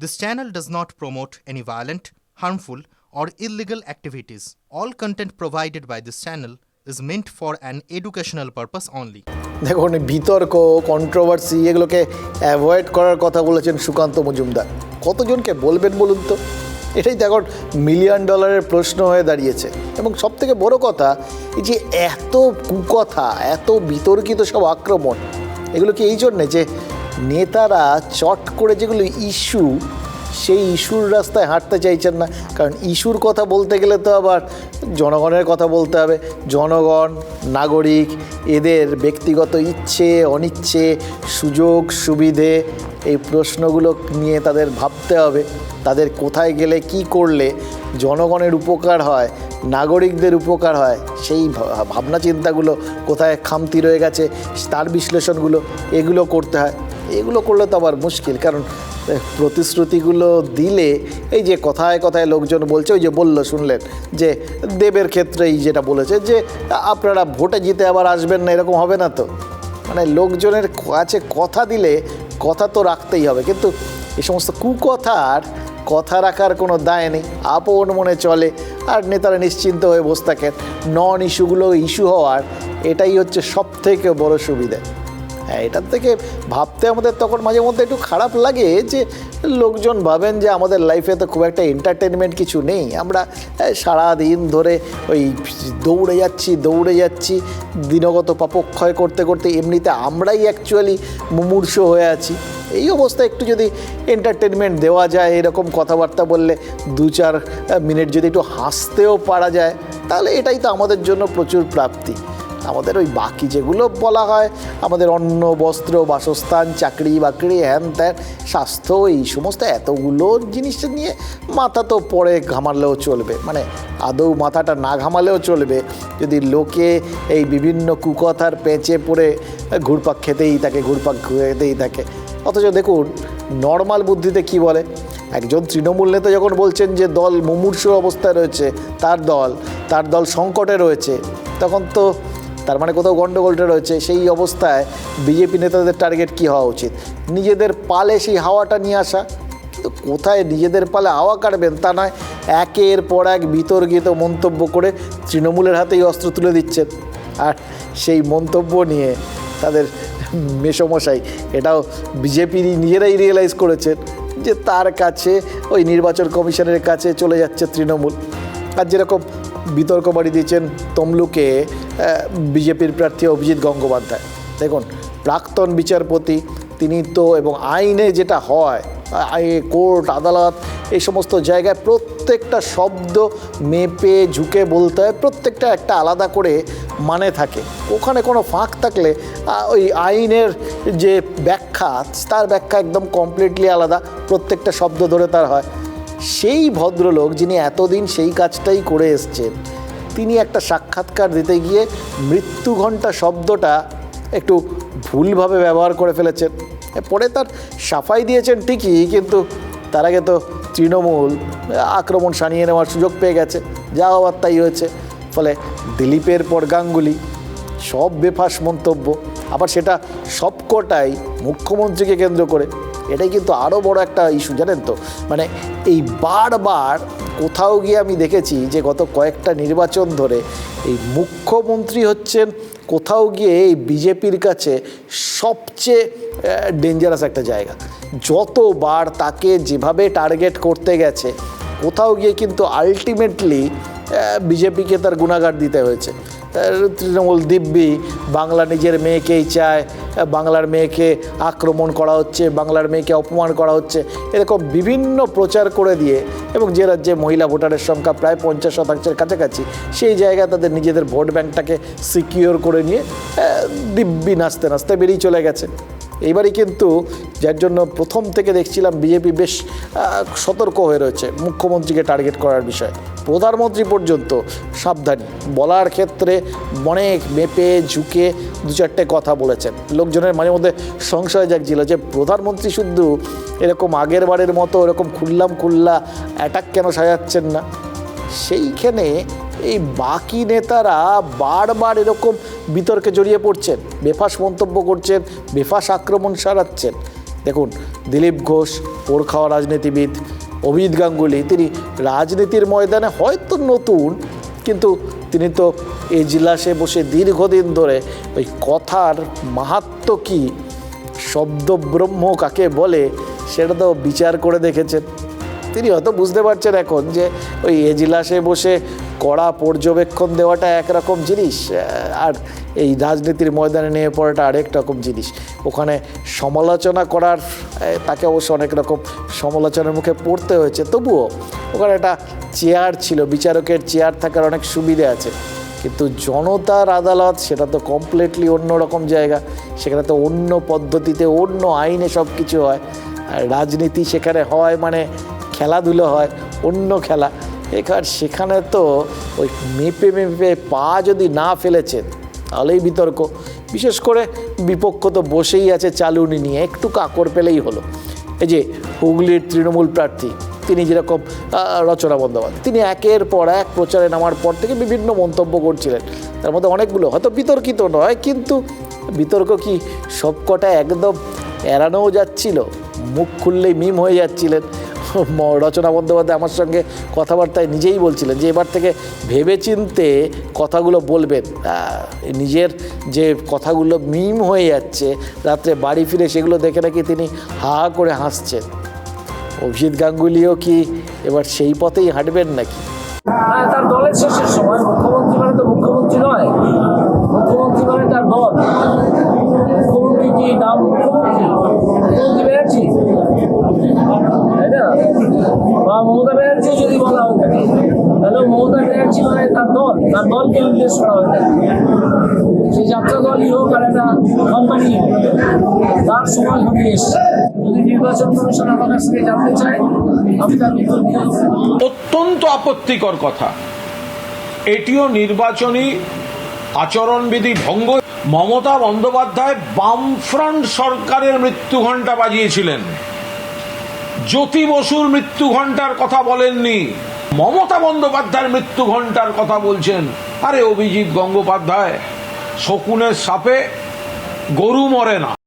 This channel does not promote any violent, harmful, or illegal activities. All content provided by this channel is meant for an educational purpose only. দেখুন এই বিতর্ক controversy এগুলোকে avoid করার কথা বলেছেন সুকান্ত মজুমদার কতজনকে বলবেন বলুন তো এটাই তো এখন মিলিয়ন ডলারের প্রশ্ন হয়ে দাঁড়িয়েছে এবং সব থেকে বড় কথা এই যে এত কুকথা এত বিতর্কিত সব আক্রমণ এগুলো কি এই জন্যে যে নেতারা চট করে যেগুলো ইস্যু, সেই ইস্যুর রাস্তায় হাঁটতে চাইছেন না। কারণ ইস্যুর কথা বলতে গেলে তো আবার জনগণের কথা বলতে হবে। জনগণ, নাগরিক, এদের ব্যক্তিগত ইচ্ছে, অনিচ্ছে, সুযোগ, সুবিধে, এই প্রশ্নগুলো নিয়ে তাদের ভাবতে হবে। তাদের কোথায় গেলে কি করলে জনগণের উপকার হয় নাগরিকদের উপকার হয়। সেই ভাবনা চিন্তাগুলো কোথায় খামতি রয়ে গেছে, তার বিশ্লেষণগুলো এগুলো করতে হয়। এগুলো করলে তো আবার মুশকিল, কারণ প্রতিশ্রুতিগুলো দিলে এই যে কথায় কথায় লোকজন বলছে, ওই যে বলল শুনলেন, যে দেবের ক্ষেত্রেই যেটা বলেছে, যে আপনারা ভোটে জিতে আবার আসবেন না, এরকম হবে না তো। মানে লোকজনের কাছে কথা দিলে কথা তো রাখতেই হবে, কিন্তু এই সমস্ত কুকথার কথা রাখার কোনো দায় নেই, আপন মনে চলে, আর নেতারা নিশ্চিন্ত হয়ে বসে থাকেন। নন ইস্যুগুলো ইস্যু হওয়ার, এটাই হচ্ছে সবথেকে বড় সুবিধা। হ্যাঁ এটার থেকে ভাবতে আমাদের তখন মাঝে মধ্যে একটু খারাপ লাগে যে লোকজন ভাবেন যে আমাদের লাইফে তো খুব একটা এন্টারটেনমেন্ট কিছু নেই। আমরা সারা দিন ধরে ওই দৌড়ে যাচ্ছি দৌড়ে যাচ্ছি, দিনগত পাপক্ষয় করতে করতে এমনিতে আমরাই অ্যাকচুয়ালি মুমূর্ষ হয়ে আছি। এই অবস্থায় একটু যদি এন্টারটেনমেন্ট দেওয়া যায়, এরকম কথাবার্তা বললে দু চার মিনিট যদি একটু হাসতেও পারা যায়, তাহলে এটাই তো আমাদের জন্য প্রচুর প্রাপ্তি। আমাদের ওই বাকি যেগুলো বলা হয়, আমাদের অন্ন, বস্ত্র, বাসস্থান, চাকরি বাকরি, হ্যান ত্যান, স্বাস্থ্য, এই সমস্ত এতগুলো জিনিস নিয়ে মাথা তো পরে ঘামালেও চলবে। মানে আদৌ মাথাটা না ঘামালেও চলবে। যদি লোকে এই বিভিন্ন কুকথার পেঁচে পড়ে ঘুরপাক খেতেই থাকে, ঘুরপাক খেতেই থাকে। অথচ দেখুন নর্মাল বুদ্ধিতে কি বলে? একজন তৃণমূল নেতা যখন বলছেন যে দল মুমূর্ষ অবস্থায় রয়েছে, তার দল তার দল সংকটে রয়েছে, তখন তো তার মানে কোথাও গণ্ডগোলটা রয়েছে, সেই অবস্থায় বিজেপি নেতাদের টার্গেট কী হওয়া উচিত? নিজেদের পালে সেই হাওয়াটা নিয়ে আসা। কোথায় নিজেদের পালে হাওয়া কাটবেন তা নয়, একের পর এক বিতর্কিত মন্তব্য করে তৃণমূলের হাতেই অস্ত্র তুলে দিচ্ছেন। আর সেই মন্তব্য নিয়ে তাদের মেসমশাই, এটাও বিজেপি নিজেরাই রিয়েলাইজ করেছেন যে তার কাছে, ওই নির্বাচন কমিশনের কাছে চলে যাচ্ছে তৃণমূল। আর যেরকম বিতর্ক বাড়ি দিয়েছেন তমলুকে বিজেপির প্রার্থী অভিজিৎ গঙ্গোপাধ্যায়। দেখুন, প্রাক্তন বিচারপতি, তিনি তো এবং আইনে যেটা হয় কোর্ট, আদালত, এই সমস্ত জায়গায় প্রত্যেকটা শব্দ মেপে, ঝুঁকে বলতে হয়, প্রত্যেকটা একটা আলাদা করে মানে থাকে। ওখানে কোনো ফাঁক থাকলে ওই আইনের যে ব্যাখ্যা, তার ব্যাখ্যা একদম কমপ্লিটলি আলাদা, প্রত্যেকটা শব্দ ধরে তার হয়। সেই ভদ্রলোক যিনি এতদিন সেই কাজটাই করে এসছেন তিনি একটা সাক্ষাৎকার দিতে গিয়ে মৃত্যু ঘণ্টা শব্দটা একটু ভুলভাবে ব্যবহার করে ফেলেছেন। পরে তার সাফাই দিয়েছেন ঠিকই, কিন্তু তার আগে তো তৃণমূল আক্রমণ সানিয়ে নেওয়ার সুযোগ পেয়ে গেছে। যা হওয়ার তাই হয়েছে। ফলে দিলীপের পর গাঙ্গুলি, সব বেফাস মন্তব্য। আবার সেটা সবকটাই মুখ্যমন্ত্রীকে কেন্দ্র করে। এটাই কিন্তু আরও বড় একটা ইস্যু, জানেন তো? মানে এই বারবার কোথাও গিয়ে আমি দেখেছি যে গত কয়েকটা নির্বাচন ধরে এই মুখ্যমন্ত্রী হচ্ছেন, কোথাও গিয়ে এই বিজেপির কাছে সবচেয়ে ডেঞ্জারাস একটা জায়গা। যতবার তাকে যেভাবে টার্গেট করতে গেছে, কোথাও গিয়ে কিন্তু আলটিমেটলি বিজেপিকে তার গুণাগার দিতে হয়েছে। তৃণমূল দিব্যি, বাংলা নিজের মেয়েকেই চায় বাংলার মেয়েকে আক্রমণ করা হচ্ছে, বাংলার মেয়েকে অপমান করা হচ্ছে, এরকম বিভিন্ন প্রচার করে দিয়ে এবং যে রাজ্যে মহিলা ভোটারের সংখ্যা প্রায় পঞ্চাশ শতাংশের কাছাকাছি, সেই জায়গায় তাদের নিজেদের ভোট ব্যাংকটাকে সিকিওর করে নিয়ে দিব্যি নাচতে নাচতে বেরিয়ে চলে গেছে। এইবারই কিন্তু যার জন্য প্রথম থেকে দেখছিলাম বিজেপি বেশ সতর্ক হয়ে রয়েছে মুখ্যমন্ত্রীকে টার্গেট করার বিষয়ে। প্রধানমন্ত্রী পর্যন্ত সাবধানী। বলার ক্ষেত্রে অনেক মেপে, ঝুঁকে দু চারটে কথা বলেছেন। লোকজনের মাঝে মধ্যে সংশয় জাগছিল যে প্রধানমন্ত্রী শুধু এরকম আগের বারের মতো এরকম খুললাম খুল্লা অ্যাটাক কেন সাজাচ্ছেন না? সেইখানে এই বাকি নেতারা বারবার এরকম বিতর্কে জড়িয়ে পড়ছেন, বেফাস মন্তব্য করছেন, বেফাস আক্রমণ সারাচ্ছেন। দেখুন, দিলীপ ঘোষ ওর রাজনীতিবিদ অভিজিৎ গাঙ্গুলি, তিনি রাজনীতির ময়দানে হয়তো নতুন, কিন্তু তিনি তো এজলাসে বসে দীর্ঘদিন ধরে ওই কথার মাহাত্ম কী, শব্দব্রহ্ম কাকে বলে, সেটা তো বিচার করে দেখেছেন। তিনি হয়তো বুঝতে পারছেন এখন যে ওই এজলাসে বসে কড়া পর্যবেক্ষণ দেওয়াটা একরকম জিনিস আর এই রাজনীতির ময়দানে নিয়ে পড়াটা আরেক রকম জিনিস। ওখানে সমালোচনা করার তাকে অবশ্য অনেক রকম সমালোচনার মুখে পড়তে হয়েছে। তবুও ওখানে একটা চেয়ার ছিল, বিচারকের চেয়ার থাকার অনেক সুবিধে আছে। কিন্তু জনতার আদালত, সেটা তো কমপ্লিটলি অন্য রকম জায়গা। সেখানে তো অন্য পদ্ধতিতে, অন্য আইনে সব কিছু হয়। রাজনীতি সেখানে হয় মানে খেলাধুলো হয়, অন্য খেলা। এখানে সেখানে তো ওই মেপে মেপে পা যদি না ফেলেছেন তাহলেই বিতর্ক। বিশেষ করে বিপক্ষ তো বসেই আছে চালুনি নিয়ে, একটু কাকড় পেলেই হলো। এই যে হুগলির তৃণমূল প্রার্থী, তিনি যেরকম রচনা বন্দ্যোপাধ্যায়, তিনি একের পর এক প্রচারে নামার পর থেকে বিভিন্ন মন্তব্য করছিলেন। তার মধ্যে অনেকগুলো, হয়তো বিতর্কিত নয়, কিন্তু বিতর্ক কি সবকটা একদম এড়ানোও যাচ্ছিল, মুখ খুললেই মিম হয়ে যাচ্ছিলেন। রচনা বন্দ্যোপাধ্যায় আমার সঙ্গে কথাবার্তায় নিজেই বলছিলেন যে এবার থেকে ভেবেচিন্তে কথাগুলো বলবেন। নিজের যে কথাগুলো মিম হয়ে যাচ্ছে, রাত্রে বাড়ি ফিরে সেগুলো দেখে নাকি তিনি হা করে হাসছেন। অভিজিৎ গাঙ্গুলিও কি এবার সেই পথেই হাঁটবেন নাকি? তার দলের শেষের সময় মুখ্যমন্ত্রী মানে তো মুখ্যমন্ত্রী নয়। মুখ্যমন্ত্রী মানে তার দল। মুখ্যমন্ত্রী কি নাম মুখ্যমন্ত্রী মুখ্যমন্ত্রী ব্যানার্জি তাই না বা মমতা ব্যানার্জি যদি বলা হয়ে থাকে তাহলে মমতা ব্যানার্জি মানে তার দল, তার দলকে নির্দেশ করা হয়ে। থাকে সেই যাত্রা দলই হোক আর একটা কোম্পানি হোক, তার সময় ঘটিয়ে যদি নির্বাচন জানতে চায় অত্যন্ত আপত্তিকর কথা। এটিও নির্বাচনী আচরণবিধি ভঙ্গ। মমতা বন্দ্যোপাধ্যায় বামফ্রন্ট সরকারের মৃত্যু ঘণ্টা বাজিয়েছিলেন। জ্যোতি বসুর মৃত্যু ঘণ্টার কথা বলেননি। মমতা বন্দ্যোপাধ্যায়ের মৃত্যু ঘণ্টার কথা বলছেন। আরে অভিজিৎ গঙ্গোপাধ্যায়, শকুনের সাপে গরু মরে না।